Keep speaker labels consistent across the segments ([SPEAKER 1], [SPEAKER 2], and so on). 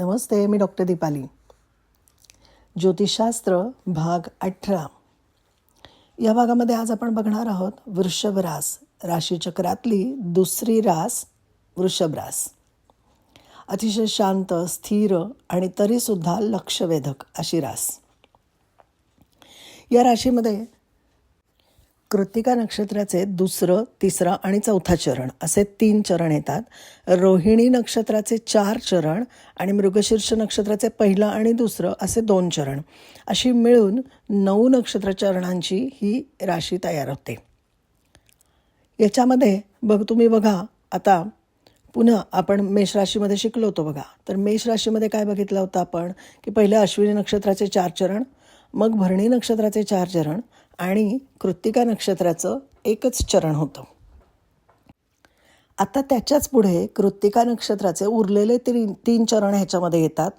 [SPEAKER 1] नमस्ते मी doctor Deepali. ज्योतिषशास्त्र भाग अठरा. या भागामध्ये आज आपण बघणार आहोत वृषभ रास राशीचक्रातली दुसरी रास वृषभ रास. अतिशय शांत स्थिर आणि तरीसुद्धा लक्षवेधक अशी रास. या राशीमध्ये कृतिका नक्षत्राचे दुसरं तिसरं आणि चौथा चरण. असे तीन चरण येतात. रोहिणी नक्षत्राचे चार चरण आणि मृगशीर्ष नक्षत्राचे पहिलं आणि दुसरं असे दोन चरण. अशी मिळून नऊ नक्षत्र चरणांची ही राशी तयार होते. याच्यामध्ये बघ तुम्ही बघा आता पुन्हा आपण मेष राशीमध्ये शिकलो होतो बघा. तर मेष राशीमध्ये काय बघितलं होतं आपण? की पहिले अश्विनी नक्षत्राचे चार चरण मग भरणी नक्षत्राचे चार चरण आणि कृत्तिका नक्षत्राचं एकच चरण होतं. आता त्याच्याच पुढे कृत्तिका नक्षत्राचे उरलेले तीन तीन चरण ह्याच्यामध्ये येतात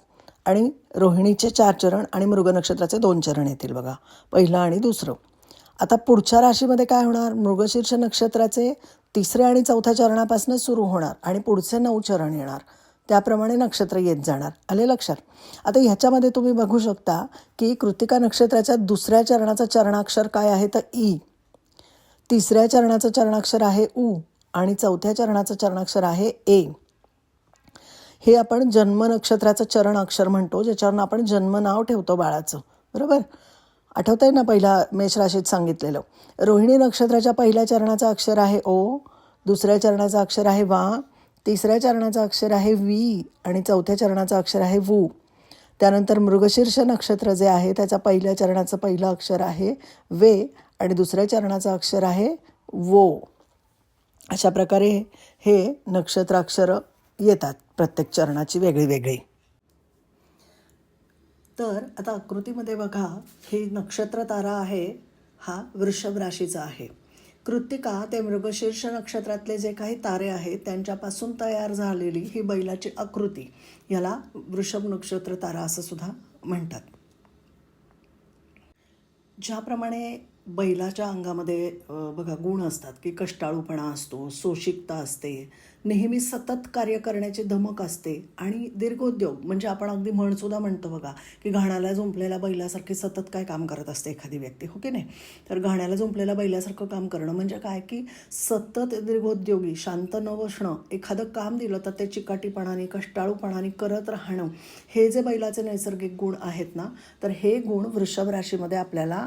[SPEAKER 1] आणि रोहिणीचे चार चरण आणि मृग नक्षत्राचे दोन चरण येतील बघा पहिलं आणि दुसरं. आता पुढच्या राशीमध्ये काय होणार? मृगशीर्ष नक्षत्राचे तिसऱ्या आणि चौथ्या चरणापासून सुरू होणार आणि पुढचे नऊ चरण येणार. त्याप्रमाणे नक्षत्र येत जाणार. आले लक्षात? आता ह्याच्यामध्ये तुम्ही बघू शकता की कृतिका नक्षत्राच्या दुसऱ्या चरणाचं चरणाक्षर काय आहे तर ई. तिसऱ्या चरणाचं चरणाक्षर आहे उ आणि चौथ्या चरणाचं चरणाक्षर आहे ए. हे आपण जन्म नक्षत्राचं चरण अक्षर म्हणतो ज्याच्यावरून आपण जन्म नाव ठेवतो बाळाचं. बरोबर? आठवतंय ना पहिला मेष राशीत सांगितलेलं? रोहिणी नक्षत्राच्या पहिल्या चरणाचं अक्षर आहे ओ दुसऱ्या चरणाचं अक्षर आहे वा तिसऱ्या चरणाचं अक्षर आहे वी आणि चौथ्या चरणाचं अक्षर आहे वू. त्यानंतर मृगशीर्ष नक्षत्र जे आहे त्याचा पहिल्या चरणाचं पहिलं अक्षर आहे वे आणि दुसऱ्या चरणाचं अक्षर आहे वो. अशा प्रकारे हे नक्षत्राक्षरं येतात प्रत्येक चरणाची वेगळी वेगळी. तर आता आकृतीमध्ये बघा हे नक्षत्र तारा आहे हा वृषभ राशीचा आहे. कृत्तिका ते मृगशीर्ष नक्षत्रातले जे काही तारे आहेत त्यांच्यापासून तयार झालेली ही बैलाची आकृती. याला वृषभ नक्षत्र तारा असं सुद्धा म्हणतात. ज्याप्रमाणे बैलाच्या अंगामध्ये बघा गुण असतात की कष्टाळूपणा असतो सोशिकता असते नेहमी सतत कार्य करण्याची धमक असते आणि दीर्घोद्योग म्हणजे आपण अगदी म्हणसुद्धा म्हणतो बघा की घाण्याला जुंपलेल्या बैलासारखी सतत काय काम करत असते एखादी व्यक्ती हो की नाही? तर घाण्याला जुंपलेल्या बैलासारखं काम करणं म्हणजे काय? की सतत दीर्घोद्योगी शांत न बसणं एखादं काम दिलं तर ते चिकाटीपणाने कष्टाळूपणाने करत राहणं हे जे बैलाचे नैसर्गिक गुण आहेत ना तर हे गुण वृषभ राशीमध्ये आपल्याला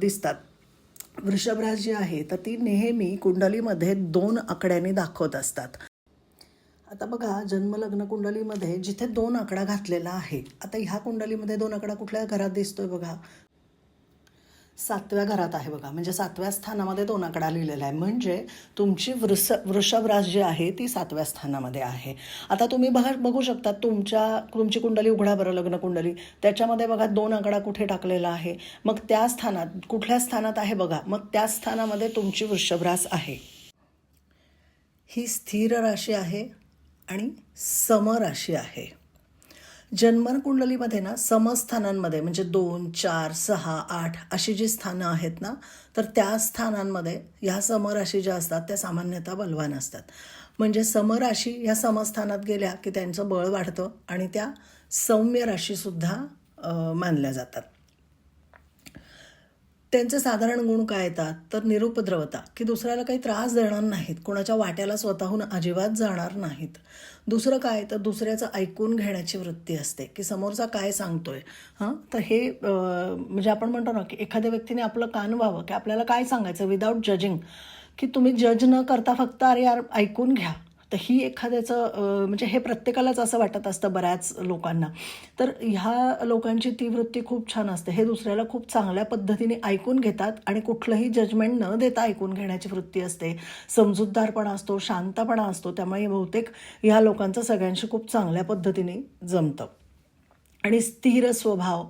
[SPEAKER 1] दिसतात. वृषभराज जी आहे तर ती नेहमी कुंडलीमध्ये दोन आकड्याने दाखवत असतात. आता बघा जन्मलग्न कुंडलीमध्ये जिथे दोन आकडा घातलेला आहे आता ह्या कुंडलीमध्ये दोन आकडा कुठल्या घरात दिसतोय बघा? सातव्या घरात आहे बघा. म्हणजे सातव्या स्थानामध्ये दोन आकडा लिहिलेला आहे. म्हणजे तुमची वृष वृषभरास जी आहे ती सातव्या स्थानामध्ये आहे. आता तुम्ही बघा बघू शकता तुमच्या तुमची कुंडली उघडा बरं लग्न कुंडली. त्याच्यामध्ये बघा दोन आकडा कुठे टाकलेला आहे? मग त्या स्थानात कुठल्या स्थानात आहे बघा? मग त्या स्थानामध्ये तुमची वृषभरास आहे. ही स्थिर राशी आहे आणि समराशी आहे. जन्मन कुंडलीमध्ये ना समस्थानांमध्ये म्हणजे दोन चार सहा आठ अशी जी स्थानं आहेत ना तर त्या स्थानांमध्ये ह्या समराशी ज्या असतात त्या सामान्यतः बलवान असतात. म्हणजे समराशी ह्या समस्थानात गेल्या की त्यांचं बळ वाढतं आणि त्या सौम्य राशीसुद्धा मानल्या जातात. त्यांचे साधारण गुण काय येतात? तर निरुपद्रवता की दुसऱ्याला काही त्रास देणार नाहीत. कोणाच्या वाट्याला स्वतःहून अजिबात जाणार नाहीत. दुसरं काय? तर दुसऱ्याचं ऐकून घेण्याची वृत्ती असते की समोरचा काय सांगतोय. हां? तर हे म्हणजे आपण म्हणतो ना की एखाद्या व्यक्तीने आपलं कान व्हावं की आपल्याला काय सांगायचं? विदाऊट जजिंग की तुम्ही जज न करता फक्त अरे यार ऐकून घ्या. तर ही एखाद्याचं म्हणजे हे प्रत्येकालाच असं वाटत असतं बऱ्याच लोकांना. तर ह्या लोकांची ती वृत्ती खूप छान असते. हे दुसऱ्याला खूप चांगल्या पद्धतीने ऐकून घेतात आणि कुठलंही जजमेंट न देता ऐकून घेण्याची वृत्ती असते. समजूतदारपणा असतो शांतपणा असतो त्यामुळे बहुतेक ह्या लोकांचं सगळ्यांशी खूप चांगल्या पद्धतीने जमतं. आणि स्थिर स्वभाव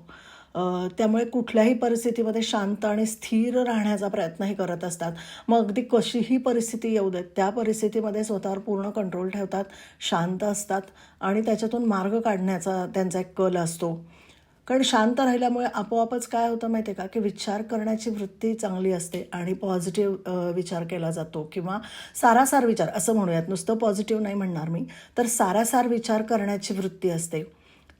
[SPEAKER 1] त्यामुळे कुठल्याही परिस्थितीमध्ये शांत आणि स्थिर राहण्याचा प्रयत्नही करत असतात. मग अगदी कशीही परिस्थिती येऊ देत त्या परिस्थितीमध्ये स्वतःवर पूर्ण कंट्रोल ठेवतात शांत असतात आणि त्याच्यातून मार्ग काढण्याचा त्यांचा एक कल असतो. कारण शांत राहिल्यामुळे आपोआपच काय होतं माहिती आहे का? की विचार करण्याची वृत्ती चांगली असते आणि पॉझिटिव्ह विचार केला जातो किंवा सारासार विचार असं म्हणूयात. नुसतं पॉझिटिव्ह नाही म्हणणार मी तर सारासार विचार करण्याची वृत्ती असते.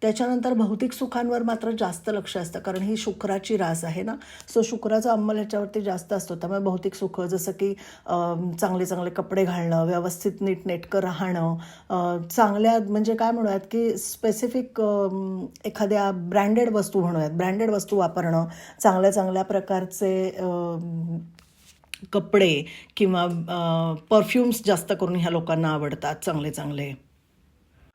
[SPEAKER 1] त्याच्यानंतर भौतिक सुखांवर मात्र जास्त लक्ष असतं कारण ही शुक्राची रास आहे ना. सो शुक्राचा अंमल ह्याच्यावरती जास्त असतो. त्यामुळे भौतिक सुख जसं की चांगले चांगले कपडे घालणं व्यवस्थित नीटनेटकं राहणं चांगल्या म्हणजे काय म्हणूयात की स्पेसिफिक एखाद्या ब्रँडेड वस्तू म्हणूयात. ब्रँडेड वस्तू वापरणं चांगल्या चांगल्या प्रकारचे कपडे किंवा परफ्युम्स जास्त करून ह्या लोकांना आवडतात चांगले चांगले.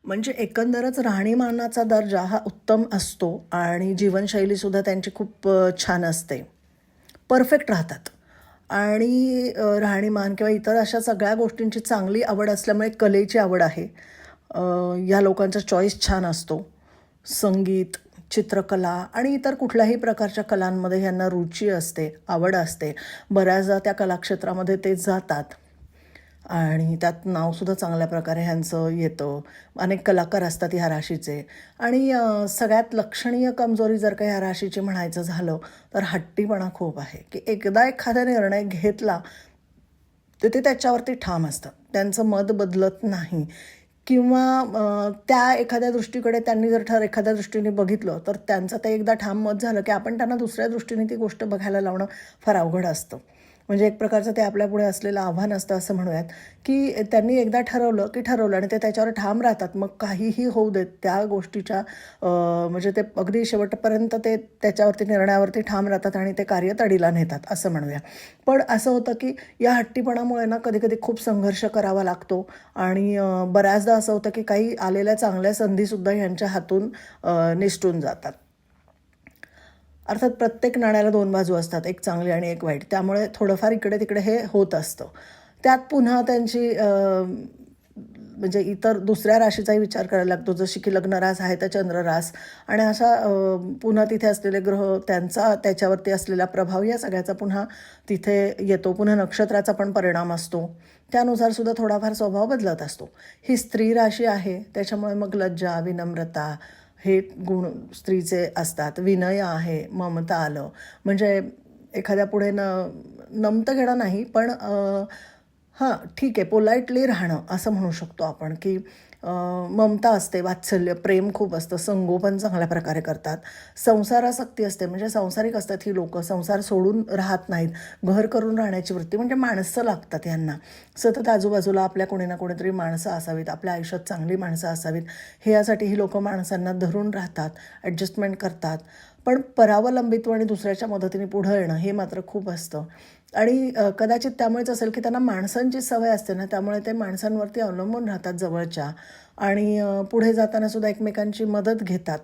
[SPEAKER 1] म्हणजे एकंदरच राहणीमानाचा दर्जा हा उत्तम असतो आणि जीवनशैलीसुद्धा त्यांची खूप छान असते. परफेक्ट राहतात. आणि राहणीमान किंवा इतर अशा सगळ्या गोष्टींची चांगली आवड असल्यामुळे कलेची आवड आहे. या लोकांचा चॉईस छान असतो. संगीत चित्रकला आणि इतर कुठल्याही प्रकारच्या कलांमध्ये यांना रुची असते आवड असते. बऱ्याचदा त्या कलाक्षेत्रामध्ये ते जातात. आणि त्यात नावसुद्धा चांगल्या प्रकारे ह्यांचं येतं. अनेक कलाकार असतात ह्या राशीचे. आणि सगळ्यात लक्षणीय कमजोरी जर का ह्या राशीची म्हणायचं झालं तर हट्टीपणा खूप आहे. की एकदा एखादा निर्णय घेतला तर ते त्याच्यावरती ठाम असतं. त्यांचं मत बदलत नाही. किंवा त्या एखाद्या दृष्टीकडे त्यांनी जर ठर एखाद्या दृष्टीने बघितलं तर त्यांचं ते एकदा ठाम मत झालं की आपण त्यांना दुसऱ्या दृष्टीने ती गोष्ट बघायला लावणं फार अवघड असतं. म्हणजे एक प्रकारचं ते आपल्यापुढे असलेलं आव्हान असतं असं म्हणूयात की त्यांनी एकदा ठरवलं की ठरवलं आणि ते त्याच्यावर ठाम राहतात मग काहीही होऊ देत त्या गोष्टीच्या म्हणजे ते अगदी शेवटपर्यंत ते त्याच्यावरती निर्णयावरती ठाम राहतात आणि ते कार्य तडीला नेतात असं म्हणूया. पण असं होतं की या हट्टीपणामुळे ना कधी कधी खूप संघर्ष करावा लागतो आणि बऱ्याचदा असं होतं की काही आलेल्या चांगल्या संधीसुद्धा यांच्या हातून निसटून जातात. अर्थात प्रत्येक नाण्याला दोन बाजू असतात एक चांगली आणि एक वाईट. त्यामुळे थोडंफार इकडे तिकडे हे होत असतं. त्यात पुन्हा त्यांची म्हणजे इतर दुसऱ्या राशीचाही विचार करायला लागतो. जशी की लग्नरास आहे तर चंद्ररास आणि अशा पुन्हा तिथे असलेले ग्रह त्यांचा त्याच्यावरती असलेला प्रभाव या सगळ्याचा पुन्हा तिथे येतो. पुन्हा नक्षत्राचा पण परिणाम असतो. त्यानुसार सुद्धा थोडाफार स्वभाव बदलत असतो. ही स्त्री राशी आहे. त्याच्यामुळे मग लज्जा विनम्रता हे गुण स्त्रीचे असतात. विनय आहे ममता आलं. म्हणजे एखाद्या पुढे न नमतं घेणं नाही पण हां ठीक आहे पोलाइटली राहणं असं म्हणू शकतो आपण की ममता असते वात्सल्य प्रेम खूप असतं संगोपन चांगल्या प्रकारे करतात. संसारासक्ती असते म्हणजे संसारिक असतात ही लोकं. संसार सोडून राहत नाहीत. घर करून राहण्याची वृत्ती म्हणजे माणसं लागतात यांना सतत आजूबाजूला आपल्या कोणी ना कोणीतरी माणसं असावीत आपल्या आयुष्यात चांगली माणसं असावीत. हे यासाठी ही लोकं माणसांना धरून राहतात ॲडजस्टमेंट करतात. पण परावलंबित्व आणि दुसऱ्याच्या मदतीने पुढं येणं हे मात्र खूप असतं. आणि कदाचित त्यामुळेच असेल की त्यांना माणसांची सवय असते ना त्यामुळे ते माणसांवरती अवलंबून राहतात जवळच्या आणि पुढे जाताना सुद्धा एकमेकांची मदत घेतात.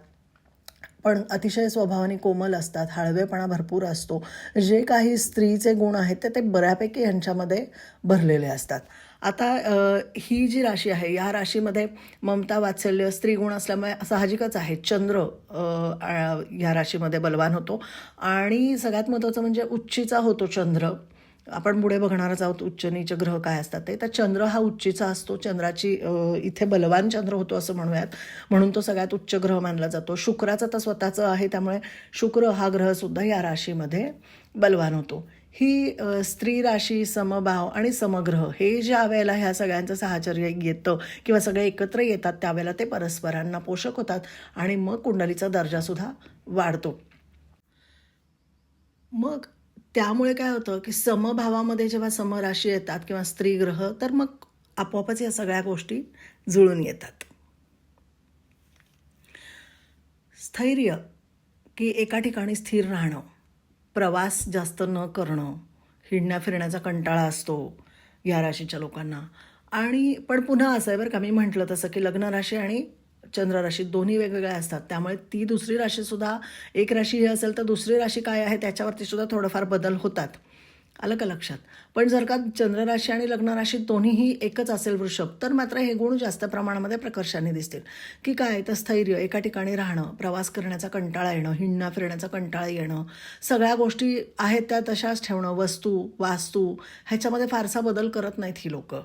[SPEAKER 1] पण अतिशय स्वभावाने कोमल असतात हळवेपणा भरपूर असतो. जे काही स्त्रीचे गुण आहेत ते ते बऱ्यापैकी यांच्यामध्ये भरलेले असतात. आता ही जी राशी आहे या राशीमध्ये ममता वात्सल्य स्त्रीगुण असल्यामुळे साहजिकच आहे. चंद्र या राशीमध्ये बलवान होतो. आणि सगळ्यात महत्त्वाचं म्हणजे उच्चीचा होतो चंद्र. आपण पुढे बघणारच आहोत उच्च नीच ग्रह काय असतात ते. तर चंद्र हा उच्चीचा असतो. चंद्राची इथे बलवान चंद्र होतो असं म्हणूयात. म्हणून तो सगळ्यात उच्च ग्रह मानला जातो. शुक्राचं तर स्वतःचं आहे त्यामुळे शुक्र हा ग्रहसुद्धा या राशीमध्ये बलवान होतो. ही स्त्री राशी समभाव आणि समग्रह हे ज्या वेळेला ह्या सगळ्यांचं साहचर्य येतं किंवा सगळे एकत्र येतात त्यावेळेला ते परस्परांना पोषक होतात आणि मग कुंडलीचा दर्जासुद्धा वाढतो. मग त्यामुळे काय होतं की समभावामध्ये जेव्हा समराशी येतात किंवा स्त्री ग्रह तर मग आपोआपच या सगळ्या गोष्टी जुळून येतात. स्थैर्य की एका ठिकाणी स्थिर राहणं. प्रवास जास्त न करणं हिंडण्या फिरण्याचा कंटाळा असतो या राशीच्या लोकांना. आणि पण पुन्हा असं आहे बरं का मी म्हटलं तसं की लग्न राशी आणि चंद्र राशी दोन्ही वेगवेगळ्या असतात. त्यामुळे ती दुसरी राशीसुद्धा एक राशी ही असेल तर दुसरी राशी काय आहे त्याच्यावरती सुद्धा थोडंफार बदल होतात. आलं का लक्षात? पण जर का चंद्रराशी आणि लग्नराशी दोन्हीही एकच असेल वृषभ तर मात्र हे गुण जास्त प्रमाणामध्ये प्रकर्षाने दिसतील. की काय? तर स्थैर्य एका ठिकाणी राहणं प्रवास करण्याचा कंटाळा येणं हिंडणं फिरण्याचा कंटाळा येणं सगळ्या गोष्टी आहेत त्या तशाच ठेवणं वस्तू वास्तू ह्याच्यामध्ये फारसा बदल करत नाहीत ही लोकं.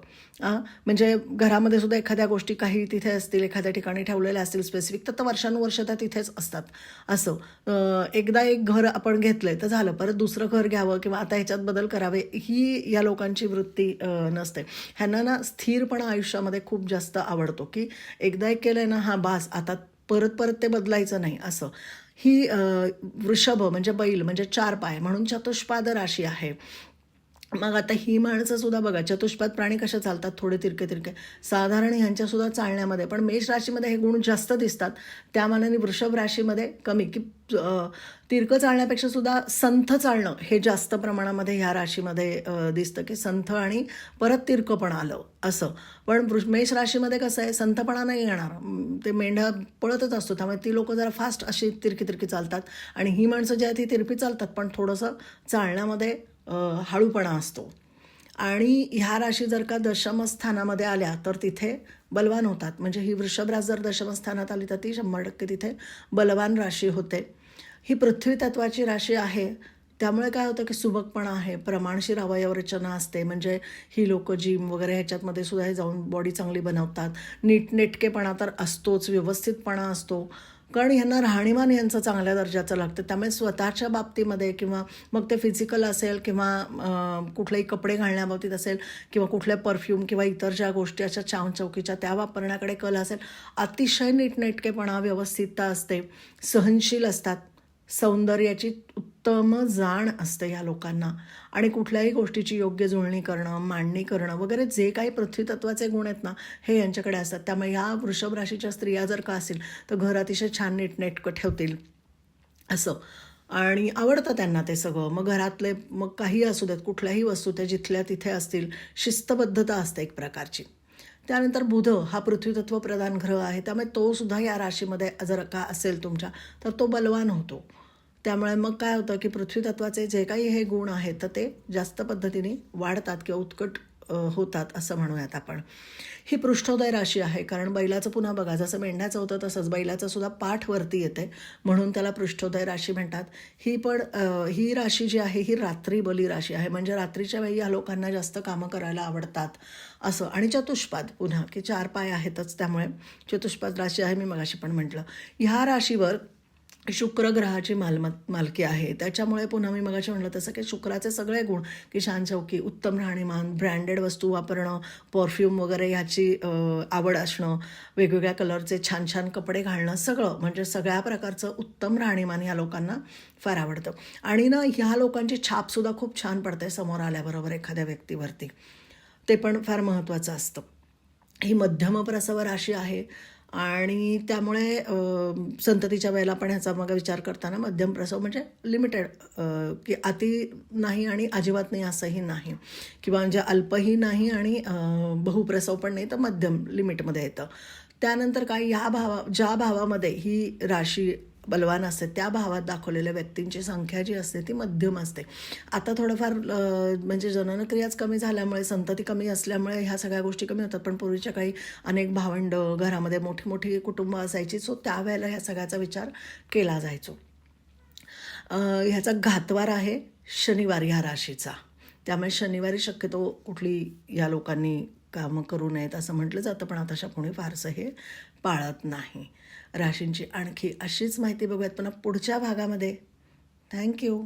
[SPEAKER 1] म्हणजे घरामध्ये सुद्धा एखाद्या गोष्टी काही तिथे असतील एखाद्या ठिकाणी ठेवलेल्या असतील स्पेसिफिक तर, तर वर्षानुवर्ष त्या तिथेच असतात. असं. एकदा एक घर आपण घेतलंय तर झालं. परत दुसरं घर घ्यावं किंवा आता ह्याच्यात बदल करावे ही या लोकांची वृत्ती नसते. ह्यांना ना स्थिरपणा आयुष्यामध्ये खूप जास्त आवडतो की एकदा एक केलंय ना हा बास आता परत परत ते बदलायचं नाही असं. ही वृषभ म्हणजे बैल म्हणजे चार पाय म्हणून चतुष्पाद राशी आहे. मग आता ही माणसंसुद्धा बघा चतुष्पात प्राणी कसे चालतात? थोडे तिरके तिरके. साधारण ह्यांच्यासुद्धा चालण्यामध्ये पण मेष राशीमध्ये हे गुण जास्त दिसतात. त्या मानाने वृषभ राशीमध्ये कमी की तिरकं चालण्यापेक्षा सुद्धा संथ चालणं हे जास्त प्रमाणामध्ये ह्या राशीमध्ये दिसतं की संथ आणि परत तिरकंपण आलं असं. पण वृष मेष राशीमध्ये कसं आहे संथपणा नाही येणार. ते मेंढा पळतच असतो त्यामुळे ती लोकं जरा फास्ट अशी तिरकी तिरकी चालतात. आणि ही माणसं जी आहेत ती तिरपी चालतात पण थोडंसं चालण्यामध्ये हळूपणा असतो. आणि ह्या राशी जर का दशमस्थानामध्ये आल्या तर तिथे बलवान होतात. म्हणजे ही वृषभराज जर दशमस्थानात आली तर ती शंभर टक्के तिथे बलवान राशी होते. ही पृथ्वी तत्वाची राशी आहे. त्यामुळे काय होतं की सुबकपणा आहे प्रमाणशीर अवयव रचना असते. म्हणजे ही लोक जिम वगैरे ह्याच्यातमध्ये सुद्धा हे जाऊन बॉडी चांगली बनवतात. नीटनेटकेपणा तर असतोच व्यवस्थितपणा असतो. कारण ह्यांना राहणीमान यांचं चांगल्या दर्जाचं लागतं. त्यामुळे स्वतःच्या बाबतीमध्ये किंवा मग ते फिजिकल असेल किंवा कुठलेही कपडे घालण्याबाबतीत असेल किंवा कुठल्या परफ्यूम किंवा इतर ज्या गोष्टी अशा छान चौकीच्या त्या वापरण्याकडे कल असेल अतिशय नीटनेटकेपणा व्यवस्थितता असते सहनशील असतात. सौंदर्याची उत्तम जाण असते या लोकांना. आणि कुठल्याही गोष्टीची योग्य जुळणी करणं मांडणी करणं वगैरे जे काही पृथ्वीतत्वाचे गुण आहेत ना हे यांच्याकडे असतात. त्यामुळे या वृषभ राशीच्या स्त्रिया जर का असतील तर घर अतिशय छान नीटनेटकं ठेवतील. असं. आणि आवडतं त्यांना ते सगळं. मग घरातले मग काही असू देत कुठल्याही वस्तू त्या जिथल्या तिथे असतील शिस्तबद्धता असते एक प्रकारची. त्यानंतर बुध हा पृथ्वीतत्व प्रधान ग्रह आहे. त्यामुळे तो सुद्धा या राशीमध्ये जर का असेल तुमच्या तर तो बलवान होतो. त्यामुळे मग काय होतं की पृथ्वीतत्वाचे जे काही हे गुण आहेत तर ते जास्त पद्धतीने वाढतात किंवा उत्कट होतात असं म्हणूयात आपण. ही पृष्ठोदय राशी आहे कारण बैलाचं पुन्हा बघा जसं मेंढ्याचं होतं तसंच बैलाचं सुद्धा पाठ वरती येते म्हणून त्याला पृष्ठोदय राशी म्हणतात. ही पण ही राशी जी आहे ही रात्री बली राशी आहे म्हणजे रात्रीच्या वेळी या लोकांना जास्त कामं करायला आवडतात असं. आणि चतुष्पाद पुन्हा की चार पाय आहेतच त्यामुळे चतुष्पाद राशी आहे मी मगाशी पण म्हटलं. ह्या राशीवर शुक्र ग्रहाची मालमत मालकी आहे. त्याच्यामुळे पुन्हा मी मगाशी म्हणलं तसं की शुक्राचे सगळे गुण की शान चौकी उत्तम राहणीमान ब्रँडेड वस्तू वापरणं परफ्यूम वगैरे ह्याची आवड असणं वेगवेगळ्या कलरचे छान छान कपडे घालणं सगळं म्हणजे सगळ्या प्रकारचं उत्तम राहणीमान ह्या लोकांना फार आवडतं. आणि ना ह्या लोकांची छापसुद्धा खूप छान पडते समोर आल्याबरोबर एखाद्या व्यक्तीवरती. ते पण फार महत्त्वाचं असतं. ही मध्यम प्रसव राशी आहे. आणि त्यामुळे संततीच्या वेळेला पण ह्याचा मग विचार करताना मध्यम प्रसव म्हणजे लिमिटेड की अति नाही आणि अजिबात नाही असंही नाही. किंवा म्हणजे अल्पही नाही आणि बहुप्रसव पण नाही तर मध्यम लिमिटमध्ये येतं. त्यानंतर काय ह्या भावा ज्या भावामध्ये ही राशी बलवान असते त्या भावात दाखवलेल्या व्यक्तींची संख्या जी असते ती मध्यम असते. आता थोडंफार म्हणजे जननक्रियाच कमी झाल्यामुळे संतती कमी असल्यामुळे ह्या सगळ्या गोष्टी कमी होतात. पण पूर्वीच्या काही अनेक भावंड घरामध्ये मोठी मोठी कुटुंब असायची सो त्यावेळेला ह्या सगळ्याचा विचार केला जायचो. ह्याचा घातवार आहे शनिवार ह्या राशीचा. त्यामुळे शनिवारी शक्यतो कुठली या लोकांनी कामं करू नयेत असं म्हटलं जातं पण आता कोणी फारसं हे पाळत नाही. राशींची आणखी अशीच माहिती बघूयात पुन्हा पुढच्या भागामध्ये. थँक्यू